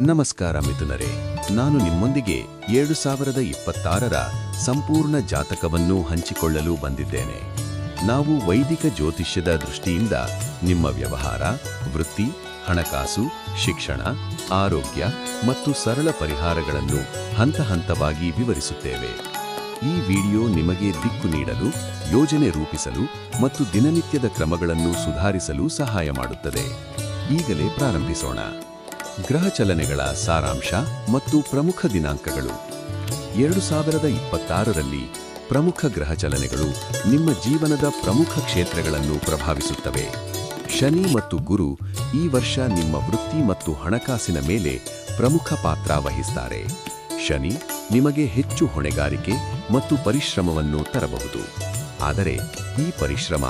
ನಮಸ್ಕಾರ ಮಿಥುನರೇ. ನಾನು ನಿಮ್ಮೊಂದಿಗೆ ಎರಡು ಸಾವಿರದ ಇಪ್ಪತ್ತಾರರ ಸಂಪೂರ್ಣ ಜಾತಕವನ್ನು ಹಂಚಿಕೊಳ್ಳಲು ಬಂದಿದ್ದೇನೆ. ನಾವು ವೈದಿಕ ಜ್ಯೋತಿಷ್ಯದ ದೃಷ್ಟಿಯಿಂದ ನಿಮ್ಮ ವ್ಯವಹಾರ, ವೃತ್ತಿ, ಹಣಕಾಸು, ಶಿಕ್ಷಣ, ಆರೋಗ್ಯ ಮತ್ತು ಸರಳ ಪರಿಹಾರಗಳನ್ನು ಹಂತ ಹಂತವಾಗಿ ವಿವರಿಸುತ್ತೇವೆ. ಈ ವಿಡಿಯೋ ನಿಮಗೆ ದಿಕ್ಕು ನೀಡಲು, ಯೋಜನೆ ರೂಪಿಸಲು ಮತ್ತು ದಿನನಿತ್ಯದ ಕ್ರಮಗಳನ್ನು ಸುಧಾರಿಸಲು ಸಹಾಯ ಮಾಡುತ್ತದೆ. ಈಗಲೇ ಪ್ರಾರಂಭಿಸೋಣ. ಗ್ರಹ ಚಲನೆಗಳ ಸಾರಾಂಶ ಮತ್ತು ಪ್ರಮುಖ ದಿನಾಂಕಗಳು. ಎರಡು ಸಾವಿರದ ಇಪ್ಪತ್ತಾರರಲ್ಲಿ ಪ್ರಮುಖ ಗ್ರಹ ಚಲನೆಗಳು ನಿಮ್ಮ ಜೀವನದ ಪ್ರಮುಖ ಕ್ಷೇತ್ರಗಳನ್ನು ಪ್ರಭಾವಿಸುತ್ತವೆ. ಶನಿ ಮತ್ತು ಗುರು ಈ ವರ್ಷ ನಿಮ್ಮ ವೃತ್ತಿ ಮತ್ತು ಹಣಕಾಸಿನ ಮೇಲೆ ಪ್ರಮುಖ ಪಾತ್ರ ವಹಿಸುತ್ತಾರೆ ಶನಿ ನಿಮಗೆ ಹೆಚ್ಚು ಹೊಣೆಗಾರಿಕೆ ಮತ್ತು ಪರಿಶ್ರಮವನ್ನು ತರಬಹುದು. ಆದರೆ ಈ ಪರಿಶ್ರಮ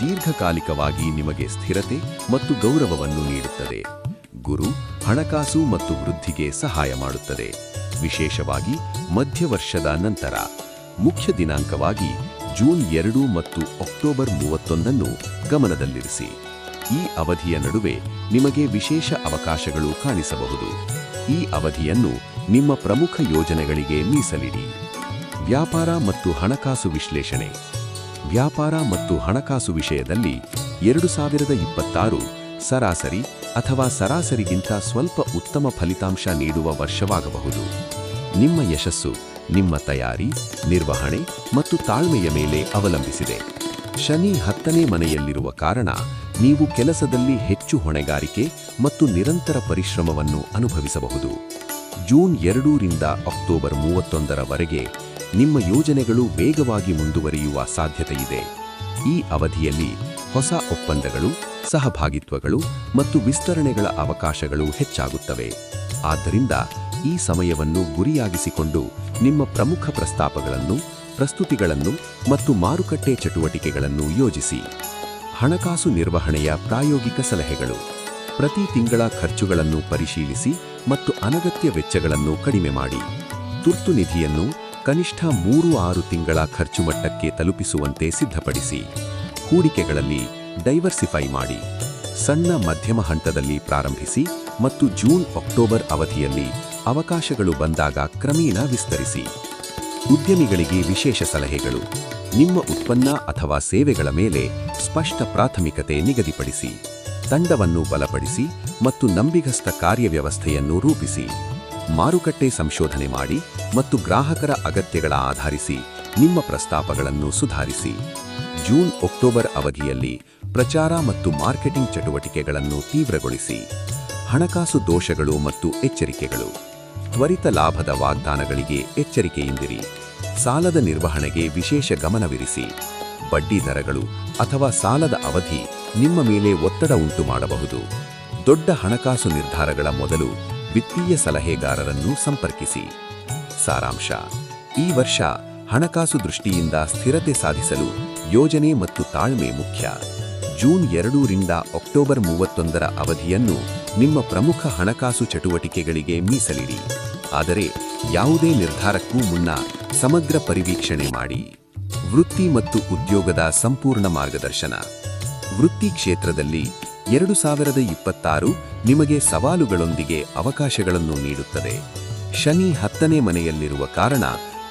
ದೀರ್ಘಕಾಲಿಕವಾಗಿ ನಿಮಗೆ ಸ್ಥಿರತೆ ಮತ್ತು ಗೌರವವನ್ನು ನೀಡುತ್ತದೆ. ಗುರು, ಹಣಕಾಸು ಮತ್ತು ವೃದ್ಧಿಗೆ ಸಹಾಯ ಮಾಡುತ್ತದೆ. ವಿಶೇಷವಾಗಿ ಮಧ್ಯವರ್ಷದ ನಂತರ. ಮುಖ್ಯ ದಿನಾಂಕವಾಗಿ ಜೂನ್ ಎರಡು ಮತ್ತು ಅಕ್ಟೋಬರ್ ಮೂವತ್ತೊಂದನ್ನು ಗಮನದಲ್ಲಿರಿಸಿ. ಈ ಅವಧಿಯ ನಡುವೆ ನಿಮಗೆ ವಿಶೇಷ ಅವಕಾಶಗಳು ಕಾಣಿಸಬಹುದು. ಈ ಅವಧಿಯನ್ನು ನಿಮ್ಮ ಪ್ರಮುಖ ಯೋಜನೆಗಳಿಗೆ ಮೀಸಲಿಡಿ. ವ್ಯಾಪಾರ ಮತ್ತು ಹಣಕಾಸು ವಿಶ್ಲೇಷಣೆ. ವ್ಯಾಪಾರ ಮತ್ತು ಹಣಕಾಸು ವಿಷಯದಲ್ಲಿ ಎರಡು ಸಾವಿರದ ಇಪ್ಪತ್ತಾರು ಸರಾಸರಿ ಅಥವಾ ಸರಾಸರಿಗಿಂತ ಸ್ವಲ್ಪ ಉತ್ತಮ ಫಲಿತಾಂಶ ನೀಡುವ ವರ್ಷವಾಗಬಹುದು. ನಿಮ್ಮ ಯಶಸ್ಸು, ನಿಮ್ಮ ತಯಾರಿ, ನಿರ್ವಹಣೆ ಮತ್ತು ತಾಳ್ಮೆಯ ಮೇಲೆ ಅವಲಂಬಿಸಿದೆ. ಶನಿ ಹತ್ತನೇ ಮನೆಯಲ್ಲಿರುವ ಕಾರಣ ನೀವು ಕೆಲಸದಲ್ಲಿ ಹೆಚ್ಚು ಹೊಣೆಗಾರಿಕೆ ಮತ್ತು ನಿರಂತರ ಪರಿಶ್ರಮವನ್ನು ಅನುಭವಿಸಬಹುದು. ಜೂನ್ ಎರಡೂರಿಂದ ಅಕ್ಟೋಬರ್ ಮೂವತ್ತೊಂದರವರೆಗೆ ನಿಮ್ಮ ಯೋಜನೆಗಳು ವೇಗವಾಗಿ ಮುಂದುವರಿಯುವ ಸಾಧ್ಯತೆಯಿದೆ. ಈ ಅವಧಿಯಲ್ಲಿ ಹೊಸ ಒಪ್ಪಂದಗಳು ಸಹಭಾಗಿತ್ವಗಳು ಮತ್ತು ವಿಸ್ತರಣೆಗಳ ಅವಕಾಶಗಳು ಹೆಚ್ಚಾಗುತ್ತವೆ. ಆದ್ದರಿಂದ ಈ ಸಮಯವನ್ನು ಗುರಿಯಾಗಿಸಿಕೊಂಡು ನಿಮ್ಮ ಪ್ರಮುಖ ಪ್ರಸ್ತಾಪಗಳನ್ನು, ಪ್ರಸ್ತುತಿಗಳನ್ನು ಮತ್ತು ಮಾರುಕಟ್ಟೆ ಚಟುವಟಿಕೆಗಳನ್ನು ಯೋಜಿಸಿ. ಹಣಕಾಸು ನಿರ್ವಹಣೆಯ ಪ್ರಾಯೋಗಿಕ ಸಲಹೆಗಳು. ಪ್ರತಿ ತಿಂಗಳ ಖರ್ಚುಗಳನ್ನು ಪರಿಶೀಲಿಸಿ ಮತ್ತು ಅನಗತ್ಯ ವೆಚ್ಚಗಳನ್ನು ಕಡಿಮೆ ಮಾಡಿ. ತುರ್ತು ನಿಧಿಯನ್ನು ಕನಿಷ್ಠ ಮೂರು ಆರು ತಿಂಗಳ ಖರ್ಚು ಮಟ್ಟಕ್ಕೆ ತಲುಪಿಸುವಂತೆ ಸಿದ್ಧಪಡಿಸಿ. ಹೂಡಿಕೆಗಳಲ್ಲಿ ಡೈವರ್ಸಿಫೈ ಮಾಡಿ ಸಣ್ಣ ಮಧ್ಯಮ ಹಂತದಲ್ಲಿ ಪ್ರಾರಂಭಿಸಿ ಮತ್ತು ಜೂನ್ ಅಕ್ಟೋಬರ್ ಅವಧಿಯಲ್ಲಿ ಅವಕಾಶಗಳು ಬಂದಾಗ ಕ್ರಮೇಣ ವಿಸ್ತರಿಸಿ. ಉದ್ಯಮಿಗಳಿಗೆ ವಿಶೇಷ ಸಲಹೆಗಳು, ನಿಮ್ಮ ಉತ್ಪನ್ನ ಅಥವಾ ಸೇವೆಗಳ ಮೇಲೆ ಸ್ಪಷ್ಟ ಪ್ರಾಥಮಿಕತೆ ನಿಗದಿಪಡಿಸಿ, ತಂಡವನ್ನು ಬಲಪಡಿಸಿ ಮತ್ತು ನಂಬಿಗಸ್ತ ಕಾರ್ಯವ್ಯವಸ್ಥೆಯನ್ನು ರೂಪಿಸಿ. ಮಾರುಕಟ್ಟೆ ಸಂಶೋಧನೆ ಮಾಡಿ ಮತ್ತು ಗ್ರಾಹಕರ ಅಗತ್ಯಗಳ ಆಧರಿಸಿ ನಿಮ್ಮ ಪ್ರಸ್ತಾಪಗಳನ್ನು ಸುಧಾರಿಸಿ. ಜೂನ್ ಅಕ್ಟೋಬರ್ ಅವಧಿಯಲ್ಲಿ ಪ್ರಚಾರ ಮತ್ತು ಮಾರ್ಕೆಟಿಂಗ್ ಚಟುವಟಿಕೆಗಳನ್ನು ತೀವ್ರಗೊಳಿಸಿ, ಹಣಕಾಸು ದೋಷಗಳು ಮತ್ತು ಎಚ್ಚರಿಕೆಗಳು. ತ್ವರಿತ ಲಾಭದ ವಾಗ್ದಾನಗಳಿಗೆ ಎಚ್ಚರಿಕೆಯಿಂದಿರಿ. ಸಾಲದ ನಿರ್ವಹಣೆಗೆ ವಿಶೇಷ ಗಮನವಿರಿಸಿ. ಬಡ್ಡಿ ದರಗಳು ಅಥವಾ ಸಾಲದ ಅವಧಿ ನಿಮ್ಮ ಮೇಲೆ ಒತ್ತಡ ಉಂಟು ಮಾಡಬಹುದು. ದೊಡ್ಡ ಹಣಕಾಸು ನಿರ್ಧಾರಗಳ ಮೊದಲು ವಿತ್ತೀಯ ಸಲಹೆಗಾರರನ್ನು ಸಂಪರ್ಕಿಸಿ. ಸಾರಾಂಶ, ಈ ವರ್ಷ ಹಣಕಾಸು ದೃಷ್ಟಿಯಿಂದ ಸ್ಥಿರತೆ ಸಾಧಿಸಲು ಯೋಜನೆ ಮತ್ತು ತಾಳ್ಮೆ ಮುಖ್ಯ. ಜೂನ್ ಎರಡೂರಿಂದ ಅಕ್ಟೋಬರ್ ಮೂವತ್ತೊಂದರ ಅವಧಿಯನ್ನು ನಿಮ್ಮ ಪ್ರಮುಖ ಹಣಕಾಸು ಚಟುವಟಿಕೆಗಳಿಗೆ ಮೀಸಲಿಡಿ. ಆದರೆ ಯಾವುದೇ ನಿರ್ಧಾರಕ್ಕೂ ಮುನ್ನ ಸಮಗ್ರ ಪರಿವೀಕ್ಷಣೆ ಮಾಡಿ. ವೃತ್ತಿ ಮತ್ತು ಉದ್ಯೋಗದ ಸಂಪೂರ್ಣ ಮಾರ್ಗದರ್ಶನ. ವೃತ್ತಿ ಕ್ಷೇತ್ರದಲ್ಲಿ ಎರಡು ಸಾವಿರದ ಇಪ್ಪತ್ತಾರು ನಿಮಗೆ ಸವಾಲುಗಳೊಂದಿಗೆ ಅವಕಾಶಗಳನ್ನು ನೀಡುತ್ತದೆ. ಶನಿ ಹತ್ತನೇ ಮನೆಯಲ್ಲಿರುವ ಕಾರಣ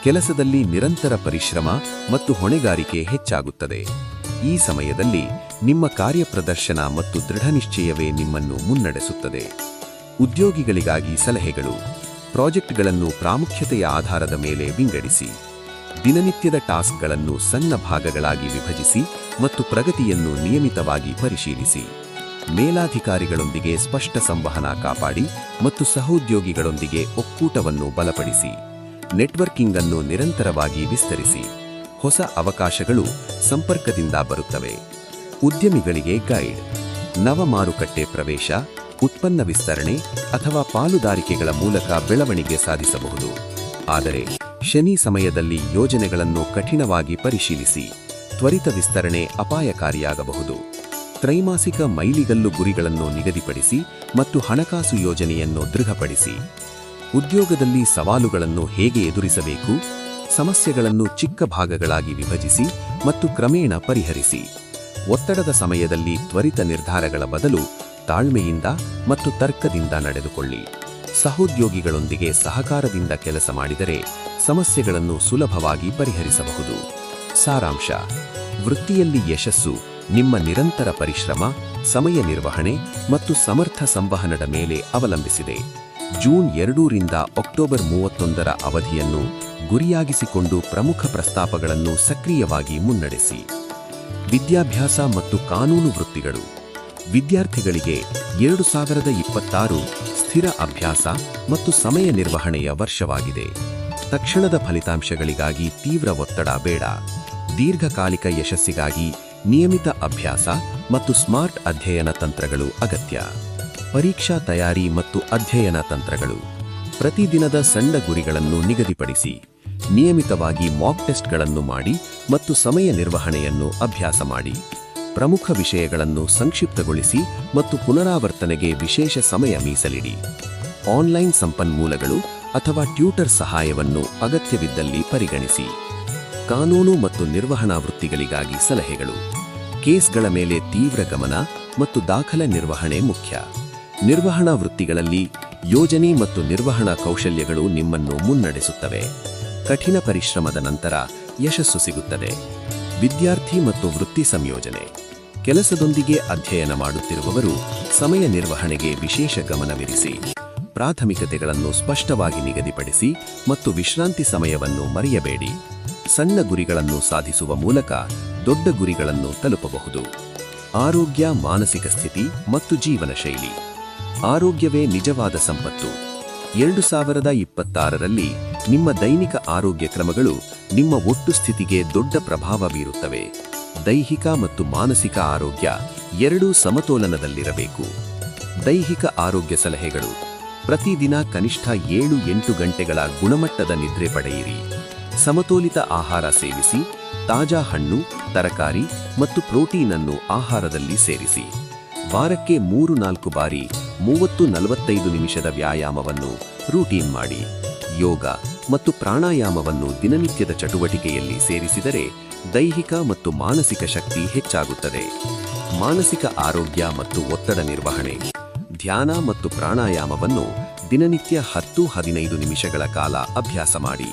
ಕೆಲಸದಲ್ಲಿ ನಿರಂತರ ಪರಿಶ್ರಮ ಮತ್ತು ಹೊಣೆಗಾರಿಕೆ ಹೆಚ್ಚಾಗುತ್ತದೆ. ಈ ಸಮಯದಲ್ಲಿ ನಿಮ್ಮ ಕಾರ್ಯಪ್ರದರ್ಶನ ಮತ್ತು ದೃಢನಿಶ್ಚಯವೇ ನಿಮ್ಮನ್ನು ಮುನ್ನಡೆಸುತ್ತದೆ. ಉದ್ಯೋಗಿಗಳಿಗಾಗಿ ಸಲಹೆಗಳು, ಪ್ರಾಜೆಕ್ಟ್ಗಳನ್ನು ಪ್ರಾಮುಖ್ಯತೆಯ ಆಧಾರದ ಮೇಲೆ ವಿಂಗಡಿಸಿ, ದಿನನಿತ್ಯದ ಟಾಸ್ಕ್ಗಳನ್ನು ಸಣ್ಣ ಭಾಗಗಳಾಗಿ ವಿಭಜಿಸಿ ಮತ್ತು ಪ್ರಗತಿಯನ್ನು ನಿಯಮಿತವಾಗಿ ಪರಿಶೀಲಿಸಿ. ಮೇಲಾಧಿಕಾರಿಗಳೊಂದಿಗೆ ಸ್ಪಷ್ಟ ಸಂವಹನ ಕಾಪಾಡಿ ಮತ್ತು ಸಹೋದ್ಯೋಗಿಗಳೊಂದಿಗೆ ಒಕ್ಕೂಟವನ್ನು ಬಲಪಡಿಸಿ. ನೆಟ್ವರ್ಕಿಂಗ್ ಅನ್ನು ನಿರಂತರವಾಗಿ ವಿಸ್ತರಿಸಿ. ಹೊಸ ಅವಕಾಶಗಳು ಸಂಪರ್ಕದಿಂದ ಬರುತ್ತವೆ. ಉದ್ಯಮಿಗಳಿಗೆ ಗೈಡ್. ನವ ಮಾರುಕಟ್ಟೆ ಪ್ರವೇಶ, ಉತ್ಪನ್ನ ವಿಸ್ತರಣೆ ಅಥವಾ ಪಾಲುದಾರಿಕೆಗಳ ಮೂಲಕ ಬೆಳವಣಿಗೆ ಸಾಧಿಸಬಹುದು. ಆದರೆ ಶನಿ ಸಮಯದಲ್ಲಿ ಯೋಜನೆಗಳನ್ನು ಕಠಿಣವಾಗಿ ಪರಿಶೀಲಿಸಿ, ತ್ವರಿತ ವಿಸ್ತರಣೆ ಅಪಾಯಕಾರಿಯಾಗಬಹುದು. ತ್ರೈಮಾಸಿಕ ಮೈಲಿಗಲ್ಲು ಗುರಿಗಳನ್ನು ನಿಗದಿಪಡಿಸಿ ಮತ್ತು ಹಣಕಾಸು ಯೋಜನೆಯನ್ನು ದೃಢಪಡಿಸಿ. ಉದ್ಯೋಗದಲ್ಲಿ ಸವಾಲುಗಳನ್ನು ಹೇಗೆ ಎದುರಿಸಬೇಕು, ಸಮಸ್ಯೆಗಳನ್ನು ಚಿಕ್ಕ ಭಾಗಗಳಾಗಿ ವಿಭಜಿಸಿ ಮತ್ತು ಕ್ರಮೇಣ ಪರಿಹರಿಸಿ. ಒತ್ತಡದ ಸಮಯದಲ್ಲಿ ತ್ವರಿತ ನಿರ್ಧಾರಗಳ ಬದಲು ತಾಳ್ಮೆಯಿಂದ ಮತ್ತು ತರ್ಕದಿಂದ ನಡೆದುಕೊಳ್ಳಿ. ಸಹೋದ್ಯೋಗಿಗಳೊಂದಿಗೆ ಸಹಕಾರದಿಂದ ಕೆಲಸ ಮಾಡಿದರೆ ಸಮಸ್ಯೆಗಳನ್ನು ಸುಲಭವಾಗಿ ಪರಿಹರಿಸಬಹುದು. ಸಾರಾಂಶ, ವೃತ್ತಿಯಲ್ಲಿ ಯಶಸ್ಸು, ನಿಮ್ಮ ನಿರಂತರ ಪರಿಶ್ರಮ, ಸಮಯ ನಿರ್ವಹಣೆ ಮತ್ತು ಸಮರ್ಥ ಸಂವಹನದ ಮೇಲೆ ಅವಲಂಬಿಸಿದೆ. ಜೂನ್ ಎರಡೂರಿಂದ ಅಕ್ಟೋಬರ್ ಮೂವತ್ತೊಂದರ ಅವಧಿಯನ್ನು ಗುರಿಯಾಗಿಸಿಕೊಂಡು ಪ್ರಮುಖ ಪ್ರಸ್ತಾಪಗಳನ್ನು ಸಕ್ರಿಯವಾಗಿ ಮುನ್ನಡೆಸಿ. ವಿದ್ಯಾಭ್ಯಾಸ ಮತ್ತು ಕಾನೂನು ವೃತ್ತಿಗಳು. ವಿದ್ಯಾರ್ಥಿಗಳಿಗೆ ಎರಡು ಸಾವಿರದ ಇಪ್ಪತ್ತಾರು ಸ್ಥಿರ ಅಭ್ಯಾಸ ಮತ್ತು ಸಮಯ ನಿರ್ವಹಣೆಯ ವರ್ಷವಾಗಿದೆ. ತಕ್ಷಣದ ಫಲಿತಾಂಶಗಳಿಗಾಗಿ ತೀವ್ರ ಒತ್ತಡ ಬೇಡ. ದೀರ್ಘಕಾಲಿಕ ಯಶಸ್ಸಿಗಾಗಿ ನಿಯಮಿತ ಅಭ್ಯಾಸ ಮತ್ತು ಸ್ಮಾರ್ಟ್ ಅಧ್ಯಯನ ತಂತ್ರಗಳು ಅಗತ್ಯ. ಪರೀಕ್ಷಾ ತಯಾರಿ ಮತ್ತು ಅಧ್ಯಯನ ತಂತ್ರಗಳು. ಪ್ರತಿದಿನದ ಸಣ್ಣ ಗುರಿಗಳನ್ನು ನಿಗದಿಪಡಿಸಿ. ನಿಯಮಿತವಾಗಿ ಮಾಕ್ ಟೆಸ್ಟ್ಗಳನ್ನು ಮಾಡಿ ಮತ್ತು ಸಮಯ ನಿರ್ವಹಣೆಯನ್ನು ಅಭ್ಯಾಸ ಮಾಡಿ. ಪ್ರಮುಖ ವಿಷಯಗಳನ್ನು ಸಂಕ್ಷಿಪ್ತಗೊಳಿಸಿ ಮತ್ತು ಪುನರಾವರ್ತನೆಗೆ ವಿಶೇಷ ಸಮಯ ಮೀಸಲಿಡಿ. ಆನ್ಲೈನ್ ಸಂಪನ್ಮೂಲಗಳು ಅಥವಾ ಟ್ಯೂಟರ್ ಸಹಾಯವನ್ನು ಅಗತ್ಯವಿದ್ದಲ್ಲಿ ಪರಿಗಣಿಸಿ. ಕಾನೂನು ಮತ್ತು ನಿರ್ವಹಣಾ ವೃತ್ತಿಗಳಿಗಾಗಿ ಸಲಹೆಗಳು. ಕೇಸ್ಗಳ ಮೇಲೆ ತೀವ್ರ ಗಮನ ಮತ್ತು ದಾಖಲೆ ನಿರ್ವಹಣೆ ಮುಖ್ಯ. ನಿರ್ವಹಣಾ ವೃತ್ತಿಗಳಲ್ಲಿ ಯೋಜನೆ ಮತ್ತು ನಿರ್ವಹಣಾ ಕೌಶಲ್ಯಗಳು ನಿಮ್ಮನ್ನು ಮುನ್ನಡೆಸುತ್ತವೆ. ಕಠಿಣ ಪರಿಶ್ರಮದ ನಂತರ ಯಶಸ್ಸು ಸಿಗುತ್ತದೆ. ವಿದ್ಯಾರ್ಥಿ ಮತ್ತು ವೃತ್ತಿ ಸಂಯೋಜನೆ. ಕೆಲಸದೊಂದಿಗೆ ಅಧ್ಯಯನ ಮಾಡುತ್ತಿರುವವರು ಸಮಯ ನಿರ್ವಹಣೆಗೆ ವಿಶೇಷ ಗಮನವಿರಿಸಿ, ಪ್ರಾಥಮಿಕತೆಗಳನ್ನು ಸ್ಪಷ್ಟವಾಗಿ ನಿಗದಿಪಡಿಸಿ ಮತ್ತು ವಿಶ್ರಾಂತಿ ಸಮಯವನ್ನು ಮರೆಯಬೇಡಿ. ಸಣ್ಣ ಗುರಿಗಳನ್ನು ಸಾಧಿಸುವ ಮೂಲಕ ದೊಡ್ಡ ಗುರಿಗಳನ್ನು ತಲುಪಬಹುದು. ಆರೋಗ್ಯ, ಮಾನಸಿಕ ಸ್ಥಿತಿ ಮತ್ತು ಜೀವನ ಶೈಲಿ ಆರೋಗ್ಯವೇ ನಿಜವಾದ ಸಂಪತ್ತು. ಎರಡು ಸಾವಿರದ ಇಪ್ಪತ್ತಾರರಲ್ಲಿ ನಿಮ್ಮ ದೈನಿಕ ಆರೋಗ್ಯ ಕ್ರಮಗಳು ನಿಮ್ಮ ಒಟ್ಟು ಸ್ಥಿತಿಗೆ ದೊಡ್ಡ ಪ್ರಭಾವ ಬೀರುತ್ತವೆ. ದೈಹಿಕ ಮತ್ತು ಮಾನಸಿಕ ಆರೋಗ್ಯ ಎರಡೂ ಸಮತೋಲನದಲ್ಲಿರಬೇಕು. ದೈಹಿಕ ಆರೋಗ್ಯ ಸಲಹೆಗಳು. ಪ್ರತಿದಿನ ಕನಿಷ್ಠ ಏಳು ಎಂಟು ಗಂಟೆಗಳ ಗುಣಮಟ್ಟದ ನಿದ್ರೆ ಪಡೆಯಿರಿ. ಸಮತೋಲಿತ ಆಹಾರ ಸೇವಿಸಿ, ತಾಜಾ ಹಣ್ಣು, ತರಕಾರಿ ಮತ್ತು ಪ್ರೋಟೀನ್ ಅನ್ನು ಆಹಾರದಲ್ಲಿ ಸೇರಿಸಿ. ವಾರಕ್ಕೆ ಮೂರು ನಾಲ್ಕು ಬಾರಿ ಮೂವತ್ತು ನಲವತ್ತೈದು ನಿಮಿಷದ ವ್ಯಾಯಾಮವನ್ನು ರೂಟೀನ್ ಮಾಡಿ. ಯೋಗ ಮತ್ತು ಪ್ರಾಣಾಯಾಮವನ್ನು ದಿನನಿತ್ಯದ ಚಟುವಟಿಕೆಯಲ್ಲಿ ಸೇರಿಸಿದರೆ ದೈಹಿಕ ಮತ್ತು ಮಾನಸಿಕ ಶಕ್ತಿ ಹೆಚ್ಚಾಗುತ್ತದೆ. ಮಾನಸಿಕ ಆರೋಗ್ಯ ಮತ್ತು ಒತ್ತಡ ನಿರ್ವಹಣೆ, ಧ್ಯಾನ ಮತ್ತು ಪ್ರಾಣಾಯಾಮವನ್ನು ದಿನನಿತ್ಯ ಹತ್ತು ಹದಿನೈದು ನಿಮಿಷಗಳ ಕಾಲ ಅಭ್ಯಾಸ ಮಾಡಿ.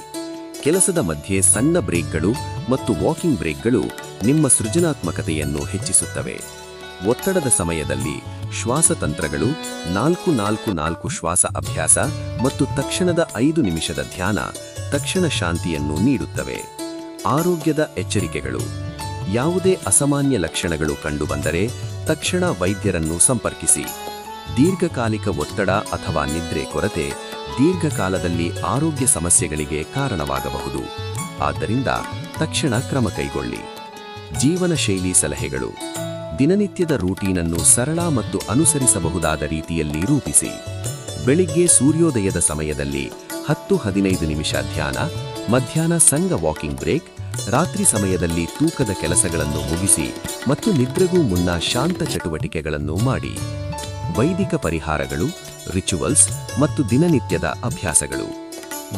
ಕೆಲಸದ ಮಧ್ಯೆ ಸಣ್ಣ ಬ್ರೇಕ್ಗಳು ಮತ್ತು ವಾಕಿಂಗ್ ಬ್ರೇಕ್ಗಳು ನಿಮ್ಮ ಸೃಜನಾತ್ಮಕತೆಯನ್ನು ಹೆಚ್ಚಿಸುತ್ತವೆ. ಒತ್ತಡದ ಸಮಯದಲ್ಲಿ ಶ್ವಾಸತಂತ್ರಗಳು ನಾಲ್ಕು ನಾಲ್ಕು ನಾಲ್ಕು ಶ್ವಾಸ ಅಭ್ಯಾಸ ಮತ್ತು ತಕ್ಷಣದ ಐದು ನಿಮಿಷದ ಧ್ಯಾನ ತಕ್ಷಣ ಶಾಂತಿಯನ್ನು ನೀಡುತ್ತವೆ. ಆರೋಗ್ಯದ ಎಚ್ಚರಿಕೆಗಳು. ಯಾವುದೇ ಅಸಾಮಾನ್ಯ ಲಕ್ಷಣಗಳು ಕಂಡುಬಂದರೆ ತಕ್ಷಣ ವೈದ್ಯರನ್ನು ಸಂಪರ್ಕಿಸಿ. ದೀರ್ಘಕಾಲಿಕ ಒತ್ತಡ ಅಥವಾ ನಿದ್ರೆ ಕೊರತೆ ದೀರ್ಘಕಾಲದಲ್ಲಿ ಆರೋಗ್ಯ ಸಮಸ್ಯೆಗಳಿಗೆ ಕಾರಣವಾಗಬಹುದು. ಆದ್ದರಿಂದ ತಕ್ಷಣ ಕ್ರಮ ಕೈಗೊಳ್ಳಿ. ಜೀವನ ಶೈಲಿ ಸಲಹೆಗಳು. ದಿನನಿತ್ಯದ ರೂಟೀನನ್ನು ಸರಳ ಮತ್ತು ಅನುಸರಿಸಬಹುದಾದ ರೀತಿಯಲ್ಲಿ ರೂಪಿಸಿ. ಬೆಳಿಗ್ಗೆ ಸೂರ್ಯೋದಯದ ಸಮಯದಲ್ಲಿ ಹತ್ತು ಹದಿನೈದು ನಿಮಿಷ ಧ್ಯಾನ, ಮಧ್ಯಾಹ್ನ ಸಂಘ ವಾಕಿಂಗ್ ಬ್ರೇಕ್, ರಾತ್ರಿ ಸಮಯದಲ್ಲಿ ತೂಕದ ಕೆಲಸಗಳನ್ನು ಮುಗಿಸಿ ಮತ್ತು ನಿದ್ರೆಗೂ ಮುನ್ನ ಶಾಂತ ಚಟುವಟಿಕೆಗಳನ್ನು ಮಾಡಿ. ವೈದಿಕ ಪರಿಹಾರಗಳು, ರಿಚುವಲ್ಸ್ ಮತ್ತು ದಿನನಿತ್ಯದ ಅಭ್ಯಾಸಗಳು.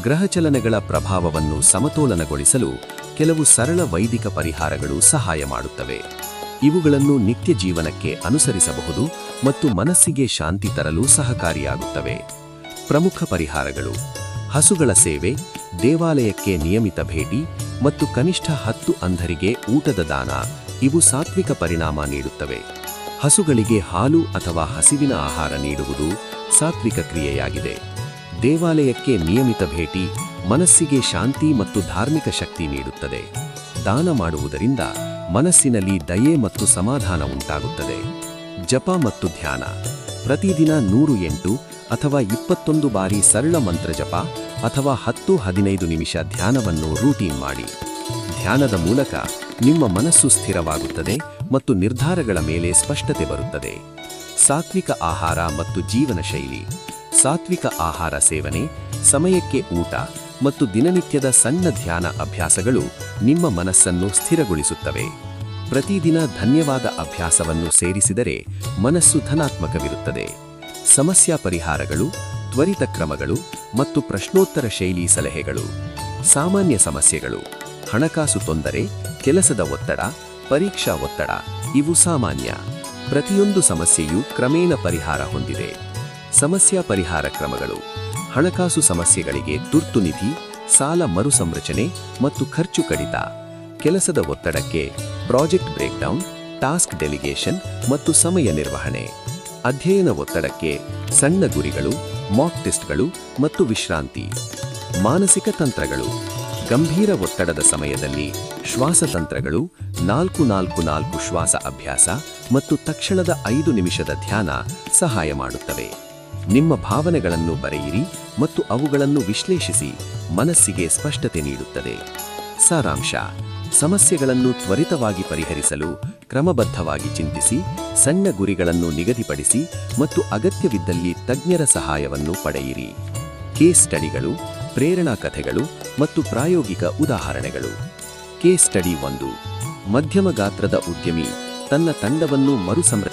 ಗ್ರಹಚಲನೆಗಳ ಪ್ರಭಾವವನ್ನು ಸಮತೋಲನಗೊಳಿಸಲು ಕೆಲವು ಸರಳ ವೈದಿಕ ಪರಿಹಾರಗಳು ಸಹಾಯ ಮಾಡುತ್ತವೆ. ಇವುಗಳನ್ನು ನಿತ್ಯ ಜೀವನಕ್ಕೆ ಅನುಸರಿಸಬಹುದು ಮತ್ತು ಮನಸ್ಸಿಗೆ ಶಾಂತಿ ತರಲು ಸಹಕಾರಿಯಾಗುತ್ತವೆ. ಪ್ರಮುಖ ಪರಿಹಾರಗಳು. ಹಸುಗಳ ಸೇವೆ, ದೇವಾಲಯಕ್ಕೆ ನಿಯಮಿತ ಭೇಟಿ ಮತ್ತು ಕನಿಷ್ಠ ಹತ್ತು ಅಂಧರಿಗೆ ಊಟದ ದಾನ, ಇವು ಸಾತ್ವಿಕ ಪರಿಣಾಮ ನೀಡುತ್ತವೆ. ಹಸುಗಳಿಗೆ ಹಾಲು ಅಥವಾ ಹಸಿವಿನ ಆಹಾರ ನೀಡುವುದು ಸಾತ್ವಿಕ ಕ್ರಿಯೆಯಾಗಿದೆ. ದೇವಾಲಯಕ್ಕೆ ನಿಯಮಿತ ಭೇಟಿ ಮನಸ್ಸಿಗೆ ಶಾಂತಿ ಮತ್ತು ಧಾರ್ಮಿಕ ಶಕ್ತಿ ನೀಡುತ್ತದೆ. ದಾನ ಮಾಡುವುದರಿಂದ ಮನಸ್ಸಿನಲ್ಲಿ ದಯೆ ಮತ್ತು ಸಮಾಧಾನ ಉಂಟಾಗುತ್ತದೆ. ಜಪ ಮತ್ತು ಧ್ಯಾನ. ಪ್ರತಿದಿನ ನೂರು ಎಂಟು ಅಥವಾ ಇಪ್ಪತ್ತೊಂದು ಬಾರಿ ಸರಳ ಮಂತ್ರ ಜಪ ಅಥವಾ ಹತ್ತು ಹದಿನೈದು ನಿಮಿಷ ಧ್ಯಾನವನ್ನು ರೂಟೀನ್ ಮಾಡಿ. ಧ್ಯಾನದ ಮೂಲಕ ನಿಮ್ಮ ಮನಸ್ಸು ಸ್ಥಿರವಾಗುತ್ತದೆ ಮತ್ತು ನಿರ್ಧಾರಗಳ ಮೇಲೆ ಸ್ಪಷ್ಟತೆ ಬರುತ್ತದೆ. ಸಾತ್ವಿಕ ಆಹಾರ ಮತ್ತು ಜೀವನ ಶೈಲಿ ಸಾತ್ವಿಕ ಆಹಾರ ಸೇವನೆ, ಸಮಯಕ್ಕೆ ಊಟ ಮತ್ತು ದಿನನಿತ್ಯದ ಸಣ್ಣ ಧ್ಯಾನ ಅಭ್ಯಾಸಗಳು ನಿಮ್ಮ ಮನಸ್ಸನ್ನು ಸ್ಥಿರಗೊಳಿಸುತ್ತವೆ. ಪ್ರತಿದಿನ ಧನ್ಯವಾದ ಅಭ್ಯಾಸವನ್ನು ಸೇರಿಸಿದರೆ ಮನಸ್ಸು ಧನಾತ್ಮಕವಿರುತ್ತದೆ. ಸಮಸ್ಯಾ ಪರಿಹಾರಗಳು, ತ್ವರಿತ ಕ್ರಮಗಳು ಮತ್ತು ಪ್ರಶ್ನೋತ್ತರ ಶೈಲಿ ಸಲಹೆಗಳು. ಸಾಮಾನ್ಯ ಸಮಸ್ಯೆಗಳು, ಹಣಕಾಸು ತೊಂದರೆ, ಕೆಲಸದ ಒತ್ತಡ, ಪರೀಕ್ಷಾ ಒತ್ತಡ, ಇವು ಸಾಮಾನ್ಯ. ಪ್ರತಿಯೊಂದು ಸಮಸ್ಯೆಯು ಕ್ರಮೇಣ ಪರಿಹಾರ ಹೊಂದಿದೆ. ಸಮಸ್ಯಾ ಪರಿಹಾರ ಕ್ರಮಗಳು. ಹಣಕಾಸು ಸಮಸ್ಯೆಗಳಿಗೆ ತುರ್ತು ನಿಧಿ, ಸಾಲ ಮರುಸಂರಚನೆ ಮತ್ತು ಖರ್ಚು ಕಡಿತ. ಕೆಲಸದ ಒತ್ತಡಕ್ಕೆ ಪ್ರಾಜೆಕ್ಟ್ ಬ್ರೇಕ್ಡೌನ್, ಟಾಸ್ಕ್ ಡೆಲಿಗೇಷನ್ ಮತ್ತು ಸಮಯ ನಿರ್ವಹಣೆ. ಅಧ್ಯಯನ ಒತ್ತಡಕ್ಕೆ ಸಣ್ಣ ಗುರಿಗಳು, ಮಾಕ್ ಟೆಸ್ಟ್ಗಳು ಮತ್ತು ವಿಶ್ರಾಂತಿ. ಮಾನಸಿಕ ತಂತ್ರಗಳು. ಗಂಭೀರ ಒತ್ತಡದ ಸಮಯದಲ್ಲಿ ಶ್ವಾಸತಂತ್ರಗಳು ನಾಲ್ಕು ನಾಲ್ಕು ನಾಲ್ಕು ಶ್ವಾಸ ಅಭ್ಯಾಸ ಮತ್ತು ತಕ್ಷಣದ ಐದು ನಿಮಿಷದ ಧ್ಯಾನ ಸಹಾಯ ಮಾಡುತ್ತವೆ. ನಿಮ್ಮ ಭಾವನೆಗಳನ್ನು ಬರೆಯಿರಿ ಮತ್ತು ಅವುಗಳನ್ನು ವಿಶ್ಲೇಷಿಸಿ ಮನಸ್ಸಿಗೆ ಸ್ಪಷ್ಟತೆ ನೀಡುತ್ತದೆ. ಸಾರಾಂಶ, ಸಮಸ್ಯೆಗಳನ್ನು ತ್ವರಿತವಾಗಿ ಪರಿಹರಿಸಲು ಕ್ರಮಬದ್ಧವಾಗಿ ಚಿಂತಿಸಿ, ಸಣ್ಣ ಗುರಿಗಳನ್ನು ನಿಗದಿಪಡಿಸಿ ಮತ್ತು ಅಗತ್ಯವಿದ್ದಲ್ಲಿ ತಜ್ಞರ ಸಹಾಯವನ್ನು ಪಡೆಯಿರಿ. ಕೇಸ್ ಸ್ಟಡಿಗಳು, ಪ್ರೇರಣಾ ಕಥೆಗಳು ಮತ್ತು ಪ್ರಾಯೋಗಿಕ ಉದಾಹರಣೆಗಳು. ಕೇಸ್ ಸ್ಟಡಿ ಒಂದು, ಮಧ್ಯಮ ಗಾತ್ರದ ಉದ್ಯಮಿ ತನ್ನ ತಂಡವನ್ನು ಮರುಸಂರ